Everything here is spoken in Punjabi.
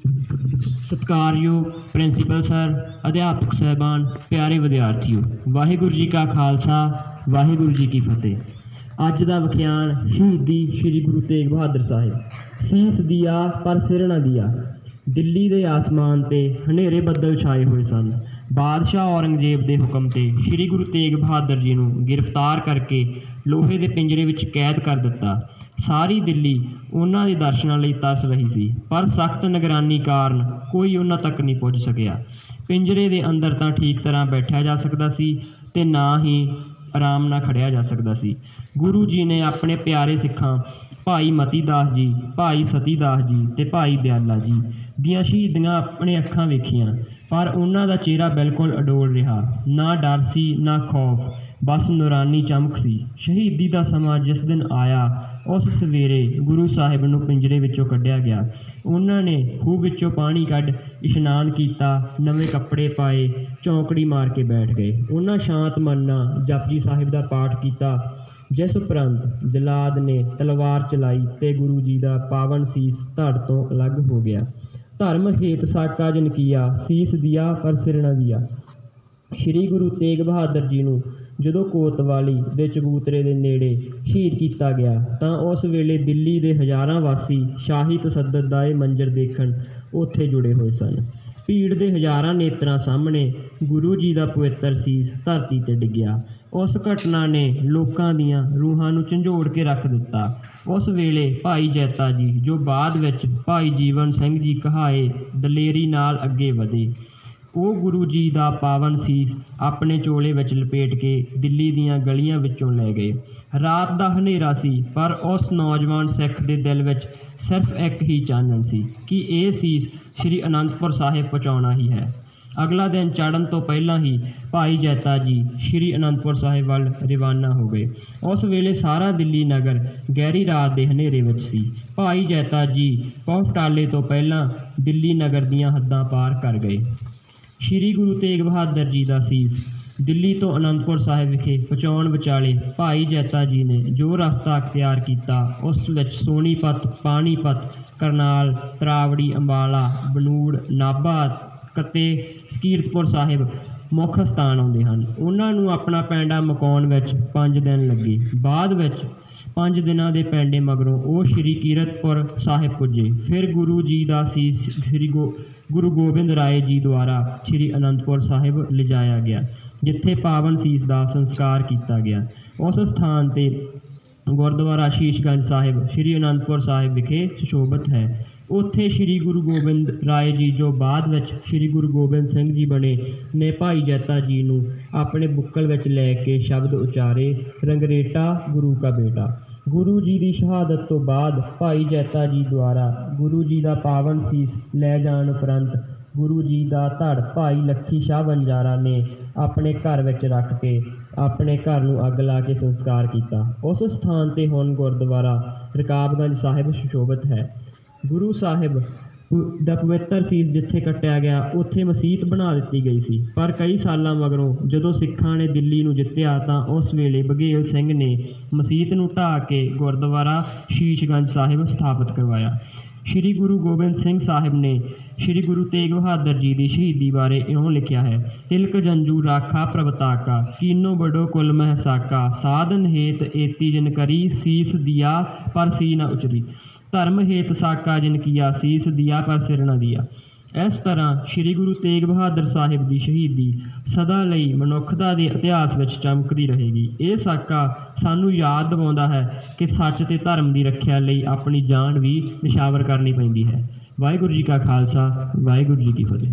ਸਤਿਕਾਰਯੋਗ ਪ੍ਰਿੰਸੀਪਲ ਸਰ, ਅਧਿਆਪਕ ਸਹਿਬਾਨ, ਪਿਆਰੇ ਵਿਦਿਆਰਥੀਓ, ਵਾਹਿਗੁਰੂ ਜੀ ਕਾ ਖਾਲਸਾ, ਵਾਹਿਗੁਰੂ ਜੀ ਕੀ ਫਤਿਹ। ਅੱਜ ਦਾ ਵਿਖਿਆਨ ਸ਼ਹੀਦੀ ਸ੍ਰੀ ਗੁਰੂ ਤੇਗ ਬਹਾਦਰ ਸਾਹਿਬ, ਸੀਸ ਦੀਆ ਪਰ ਸਿਰ ਨਾ ਦੀਆ। ਦਿੱਲੀ ਦੇ ਆਸਮਾਨ ਤੇ ਹਨੇਰੇ ਬੱਦਲ ਛਾਏ ਹੋਏ ਸਨ। ਬਾਦਸ਼ਾਹ ਔਰੰਗਜ਼ੇਬ ਦੇ ਹੁਕਮ ਤੇ ਸ੍ਰੀ ਗੁਰੂ ਤੇਗ ਬਹਾਦਰ ਜੀ ਨੂੰ ਗ੍ਰਿਫਤਾਰ ਕਰਕੇ ਲੋਹੇ ਦੇ ਪਿੰਜਰੇ ਵਿੱਚ ਕੈਦ ਕਰ ਦਿੱਤਾ। ਸਾਰੀ ਦਿੱਲੀ ਉਹਨਾਂ ਦੇ ਦਰਸ਼ਨਾਂ ਲਈ ਤਰਸ ਰਹੀ ਸੀ, ਪਰ ਸਖਤ ਨਿਗਰਾਨੀ ਕਾਰਨ ਕੋਈ ਉਹਨਾਂ ਤੱਕ ਨਹੀਂ ਪਹੁੰਚ ਸਕਿਆ। ਪਿੰਜਰੇ ਦੇ ਅੰਦਰ ਤਾਂ ਠੀਕ ਤਰ੍ਹਾਂ ਬੈਠਿਆ ਜਾ ਸਕਦਾ ਸੀ ਤੇ ਨਾ ਹੀ ਆਰਾਮ ਨਾਲ ਖੜਿਆ ਜਾ ਸਕਦਾ ਸੀ। ਗੁਰੂ ਜੀ ਨੇ ਆਪਣੇ ਪਿਆਰੇ ਸਿੱਖਾਂ ਭਾਈ ਮਤੀ ਦਾਸ ਜੀ, ਭਾਈ ਸਤੀ ਦਾਸ ਜੀ ਤੇ ਭਾਈ ਦਿਆਲਾ ਜੀ ਦੀਆਂ ਸ਼ਹੀਦੀਆਂ ਆਪਣੇ ਅੱਖਾਂ ਵੇਖੀਆਂ, ਪਰ ਉਹਨਾਂ ਦਾ ਚਿਹਰਾ ਬਿਲਕੁਲ ਅਡੋਲ ਰਿਹਾ। ਨਾ ਡਰ ਸੀ, ਨਾ ਖੌਫ, ਬਸ ਨੂਰਾਨੀ ਚਮਕ ਸੀ। ਸ਼ਹੀਦੀ ਦਾ ਸਮਾਂ ਜਿਸ ਦਿਨ ਆਇਆ ਉਸ ਸਵੇਰੇ ਗੁਰੂ ਸਾਹਿਬ ਨੂੰ ਪਿੰਜਰੇ ਵਿੱਚੋਂ ਕੱਢਿਆ ਗਿਆ। ਉਹਨਾਂ ਨੇ ਖੂਹ ਵਿੱਚੋਂ ਪਾਣੀ ਕੱਢ ਇਸ਼ਨਾਨ ਕੀਤਾ, ਨਵੇਂ ਕੱਪੜੇ ਪਾਏ, ਚੌਂਕੜੀ ਮਾਰ ਕੇ ਬੈਠ ਗਏ। ਉਹਨਾਂ ਸ਼ਾਂਤ ਮਨ ਨਾਲ ਜਪਜੀ ਸਾਹਿਬ ਦਾ ਪਾਠ ਕੀਤਾ। ਜਿਸ ਉਪਰੰਤ ਜਲਾਦ ਨੇ ਤਲਵਾਰ ਚਲਾਈ ਤੇ ਗੁਰੂ ਜੀ ਦਾ ਪਾਵਨ ਸੀਸ ਧੜ ਤੋਂ ਅਲੱਗ ਹੋ ਗਿਆ। ਧਰਮ ਹੇਤ ਸਾਕਾ ਜਨ ਕੀਆ, ਸੀਸ ਦਿਆ ਪਰ ਸਿਰ ਨਾ ਦਿਆ। ਸ਼੍ਰੀ ਗੁਰੂ ਤੇਗ ਬਹਾਦਰ ਜੀ ਨੂੰ ਜਦੋਂ ਕੋਤਵਾਲੀ ਦੇ ਚਬੂਤਰੇ ਦੇ ਨੇੜੇ ਸ਼ਹੀਦ ਕੀਤਾ ਗਿਆ, ਤਾਂ ਉਸ ਵੇਲੇ ਦਿੱਲੀ ਦੇ ਹਜ਼ਾਰਾਂ ਵਾਸੀ ਸ਼ਾਹੀ ਤਸੱਦਦ ਦਾ ਇਹ ਮੰਜ਼ਰ ਦੇਖਣ ਉੱਥੇ ਜੁੜੇ ਹੋਏ ਸਨ। ਭੀੜ ਦੇ ਹਜ਼ਾਰਾਂ ਨੇਤਰਾਂ ਸਾਹਮਣੇ ਗੁਰੂ ਜੀ ਦਾ ਪਵਿੱਤਰ ਸੀਸ ਧਰਤੀ ਤੇ ਡਿੱਗਿਆ। ਉਸ ਘਟਨਾ ਨੇ ਲੋਕਾਂ ਦੀਆਂ ਰੂਹਾਂ ਨੂੰ ਝੰਜੋੜ ਕੇ ਰੱਖ ਦਿੱਤਾ। ਉਸ ਵੇਲੇ ਭਾਈ ਜੈਤਾ ਜੀ, ਜੋ ਬਾਅਦ ਵਿੱਚ ਭਾਈ ਜੀਵਨ ਸਿੰਘ ਜੀ ਕਹਾਏ, ਦਲੇਰੀ ਨਾਲ ਅੱਗੇ ਵਧੇ। ਉਹ ਗੁਰੂ ਜੀ ਦਾ ਪਾਵਨ ਸੀਸ ਆਪਣੇ ਚੋਲੇ ਵਿੱਚ ਲਪੇਟ ਕੇ ਦਿੱਲੀ ਦੀਆਂ ਗਲੀਆਂ ਵਿੱਚੋਂ ਲੈ ਗਏ। ਰਾਤ ਦਾ ਹਨੇਰਾ ਸੀ, ਪਰ ਉਸ ਨੌਜਵਾਨ ਸਿੱਖ ਦੇ ਦਿਲ ਵਿੱਚ ਸਿਰਫ ਇੱਕ ਹੀ ਚਾਨਣ ਸੀ ਕਿ ਇਹ ਸੀਸ ਸ੍ਰੀ ਅਨੰਦਪੁਰ ਸਾਹਿਬ ਪਹੁੰਚਾਉਣਾ ਹੀ ਹੈ। ਅਗਲਾ ਦਿਨ ਚੜ੍ਹਨ ਤੋਂ ਪਹਿਲਾਂ ਹੀ ਭਾਈ ਜੈਤਾ ਜੀ ਸ੍ਰੀ ਅਨੰਦਪੁਰ ਸਾਹਿਬ ਵੱਲ ਰਵਾਨਾ ਹੋ ਗਏ। ਉਸ ਵੇਲੇ ਸਾਰਾ ਦਿੱਲੀ ਨਗਰ ਗਹਿਰੀ ਰਾਤ ਦੇ ਹਨੇਰੇ ਵਿੱਚ ਸੀ। ਭਾਈ ਜੈਤਾ ਜੀ ਪੌਫਟਾਲੇ ਤੋਂ ਪਹਿਲਾਂ ਦਿੱਲੀ ਨਗਰ ਦੀਆਂ ਹੱਦਾਂ ਪਾਰ ਕਰ ਗਏ। ਸ਼੍ਰੀ ਗੁਰੂ ਤੇਗ ਬਹਾਦਰ ਜੀ ਦਾ ਸੀਸ ਦਿੱਲੀ ਤੋਂ ਅਨੰਦਪੁਰ ਸਾਹਿਬ ਵਿਖੇ ਪਹੁੰਚਾਉਣ ਵਿਚਾਲੇ ਭਾਈ ਜੈਤਾ ਜੀ ਨੇ ਜੋ ਰਸਤਾ ਅਖਤਿਆਰ ਕੀਤਾ, ਉਸ ਵਿੱਚ ਸੋਨੀਪਤ ਪਾਣੀਪਤ ਕਰਨਾਲ, ਤਰਾਵੜੀ, ਅੰਬਾਲਾ, ਬਨੂੜ, ਨਾਭਾ ਕਤੇ ਕੀਰਤਪੁਰ ਸਾਹਿਬ ਮੁੱਖ ਸਥਾਨ ਆਉਂਦੇ ਹਨ। ਉਹਨਾਂ ਨੂੰ ਆਪਣਾ ਪੈਂਡਾ ਮਕਾਉਣ ਵਿੱਚ 5 ਦਿਨ ਲੱਗੇ। ਬਾਅਦ ਵਿੱਚ ਪੰਜ ਦਿਨਾਂ ਦੇ ਪੈਂਡੇ ਮਗਰੋਂ ਉਹ ਸ੍ਰੀ ਕੀਰਤਪੁਰ ਸਾਹਿਬ ਪੁੱਜੇ। ਫਿਰ ਗੁਰੂ ਜੀ ਦਾ ਸੀਸ ਸ੍ਰੀ ਗੋ ਗੁਰੂ ਗੋਬਿੰਦ ਰਾਏ ਜੀ ਦੁਆਰਾ ਸ੍ਰੀ ਅਨੰਦਪੁਰ ਸਾਹਿਬ ਲਿਜਾਇਆ ਗਿਆ, ਜਿੱਥੇ ਪਾਵਨ ਸੀਸ ਦਾ ਸੰਸਕਾਰ ਕੀਤਾ ਗਿਆ। ਉਸ ਸਥਾਨ ਤੇ ਗੁਰਦੁਆਰਾ ਸ਼ੀਸ਼ਗੰਜ ਸਾਹਿਬ, ਸ੍ਰੀ ਅਨੰਦਪੁਰ ਸਾਹਿਬ ਵਿਖੇ ਸੁਸ਼ੋਭਿਤ ਹੈ। ਉੱਥੇ ਸ੍ਰੀ ਗੁਰੂ ਗੋਬਿੰਦ ਰਾਏ ਜੀ ਜੋ ਬਾਅਦ ਵਿੱਚ ਸ੍ਰੀ ਗੁਰੂ ਗੋਬਿੰਦ ਸਿੰਘ ਜੀ ਬਣੇ, ਨੇ ਭਾਈ ਜੈਤਾ ਜੀ ਨੂੰ ਆਪਣੇ ਬੁੱਕਲ ਵਿੱਚ ਲੈ ਕੇ ਸ਼ਬਦ ਉਚਾਰੇ, ਰੰਗਰੇਟਾ, ਗੁਰੂ ਕਾ ਬੇਟਾ। ਗੁਰੂ ਜੀ ਦੀ ਸ਼ਹਾਦਤ ਤੋਂ ਬਾਅਦ ਭਾਈ ਜੈਤਾ ਜੀ ਦੁਆਰਾ ਗੁਰੂ ਜੀ ਦਾ ਪਾਵਨ ਸੀਸ ਲੈ ਜਾਣ ਉਪਰੰਤ ਗੁਰੂ ਜੀ ਦਾ ਧੜ ਭਾਈ ਲੱਖੀ ਸ਼ਾਹ ਬੰਜਾਰਾ ਨੇ ਆਪਣੇ ਘਰ ਵਿੱਚ ਰੱਖ ਕੇ ਆਪਣੇ ਘਰ ਨੂੰ ਅੱਗ ਲਾ ਕੇ ਸੰਸਕਾਰ ਕੀਤਾ। ਉਸ ਸਥਾਨ ਤੇ ਹੁਣ ਗੁਰਦੁਆਰਾ ਰਕਾਬਗੰਜ ਸਾਹਿਬ ਸੁਸ਼ੋਭਿਤ ਹੈ। ਗੁਰੂ ਸਾਹਿਬ ਪ- ਦਾ ਪਵਿੱਤਰ ਸੀਸ ਜਿੱਥੇ ਕੱਟਿਆ ਗਿਆ, ਉੱਥੇ ਮਸੀਤ ਬਣਾ ਦਿੱਤੀ ਗਈ ਸੀ। ਪਰ ਕਈ ਸਾਲਾਂ ਮਗਰੋਂ ਜਦੋਂ ਸਿੱਖਾਂ ਨੇ ਦਿੱਲੀ ਨੂੰ ਜਿੱਤਿਆ ਤਾਂ ਉਸ ਵੇਲੇ ਬਘੇਲ ਸਿੰਘ ਨੇ ਮਸੀਤ ਨੂੰ ਢਾਹ ਕੇ ਗੁਰਦੁਆਰਾ ਸ਼ੀਸ਼ਗੰਜ ਸਾਹਿਬ ਸਥਾਪਿਤ ਕਰਵਾਇਆ। ਸ੍ਰੀ ਗੁਰੂ ਗੋਬਿੰਦ ਸਿੰਘ ਸਾਹਿਬ ਨੇ ਸ੍ਰੀ ਗੁਰੂ ਤੇਗ ਬਹਾਦਰ ਜੀ ਦੀ ਸ਼ਹੀਦੀ ਬਾਰੇ ਇਉਂ ਲਿਖਿਆ ਹੈ, ਤਿਲਕ ਜੰਜੂ ਰਾਖਾ ਪ੍ਰਵਤਾਕਾ, ਕੀਨੋ ਬੜੋ ਕੁਲ ਮਹਿਸਾਕਾ, ਸਾਧਨ ਹੇਤ ਏਤੀ ਜਨ ਕਰੀ, ਸੀਸ ਦਿਆ ਪਰ ਸੀ ਨਾ ਉਚਰੀ। ਧਰਮ ਹੇਤ ਸਾਕਾ ਜਿਨ ਕੀਆ ਸੀਸ ਦਿਆ ਪਰ ਸਿਰ ਨ ਦਿਆ। ਇਸ ਤਰ੍ਹਾਂ ਸ੍ਰੀ ਗੁਰੂ ਤੇਗ ਬਹਾਦਰ ਸਾਹਿਬ ਦੀ ਸ਼ਹੀਦੀ ਸਦਾ ਲਈ ਮਨੁੱਖਤਾ ਦੇ ਇਤਿਹਾਸ ਵਿੱਚ ਚਮਕਦੀ ਰਹੇਗੀ। ਇਹ ਸਾਕਾ ਸਾਨੂੰ ਯਾਦ ਦਿਵਾਉਂਦਾ ਹੈ ਕਿ ਸੱਚ ਤੇ ਧਰਮ ਦੀ ਰੱਖਿਆ ਲਈ ਆਪਣੀ ਜਾਨ ਵੀ ਨਿਸ਼ਾਵਰ ਕਰਨੀ ਪੈਂਦੀ ਹੈ। ਵਾਹਿਗੁਰੂ ਜੀ ਕਾ ਖਾਲਸਾ, ਵਾਹਿਗੁਰੂ ਜੀ ਕੀ ਫਤਿਹ।